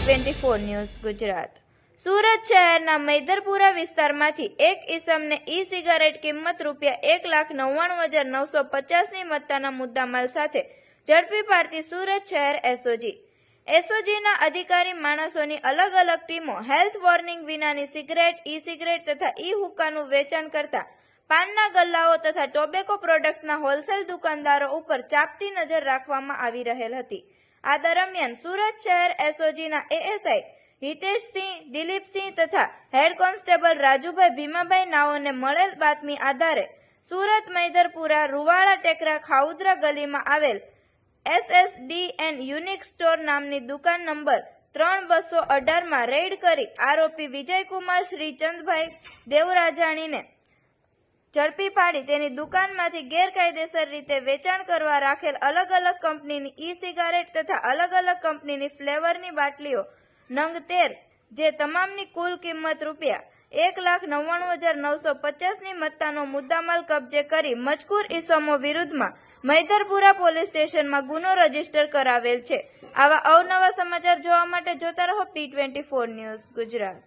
Twenty four news Gujarat. Surat શહેરના મૈદરપુરા વિસ્તારમાંથી એક ઇસમને ઈ સિગારેટ કિંમત રૂપિયા એક લાખ નવ્વાણું હજાર નવસો પચાસની મત્તાના મુદ્દામાલ સાથે ઝડપી પાડતી સુરત શહેર એસઓજી એસઓજીના અધિકારી માણસોની અલગ અલગ ટીમો હેલ્થ વોર્નિંગ વિનાની સિગરેટ ઈ સિગરેટ તથા ઈ હુક્કાનું વેચાણ કરતા પાનના ગલ્લાઓ તથા ટોબેકો પ્રોડક્ટ્સના હોલસેલ દુકાનદારો ઉપર ચાપતી નજર રાખવામાં આવી રહેલ હતી. આ દરમિયાન સુરત શહેર એસઓજીના એએસઆઈ હિતેશસિંહ, દિલીપસિંહ તથા હેડ કોન્સ્ટેબલ રાજુભાઈ ભીમાભાઈ નાઓને મળેલ બાતમી આધારે સુરત મૈદરપુરા રૂવાળા ટેકરા ખાઉદરા ગલીમાં આવેલ એસએસડીએન યુનિક સ્ટોર નામની દુકાન નંબર ત્રણ બસો અઢારમાં રેડ કરી આરોપી વિજયકુમાર શ્રીચંદભાઈ દેવરાજાણીને ઝડપી પાડી તેની દુકાનમાંથી ગેરકાયદેસર રીતે વેચાણ કરવા રાખેલ અલગ અલગ કંપનીની ઈ સિગારેટ તથા અલગ અલગ કંપનીની ફ્લેવરની બાટલીઓ નંગ તેર, જે તમામની કુલ કિંમત રૂપિયા એક લાખ નવ્વાણું હજાર નવસો પચાસની મત્તાનો મુદ્દામાલ કબજે કરી મજકૂર ઇસમો વિરુદ્ધમાં મૈદરપુરા પોલીસ સ્ટેશનમાં ગુનો રજિસ્ટર કરાવેલ છે. આવા અવનવા સમાચાર જોવા માટે જોતા રહો P twenty four news Gujarat.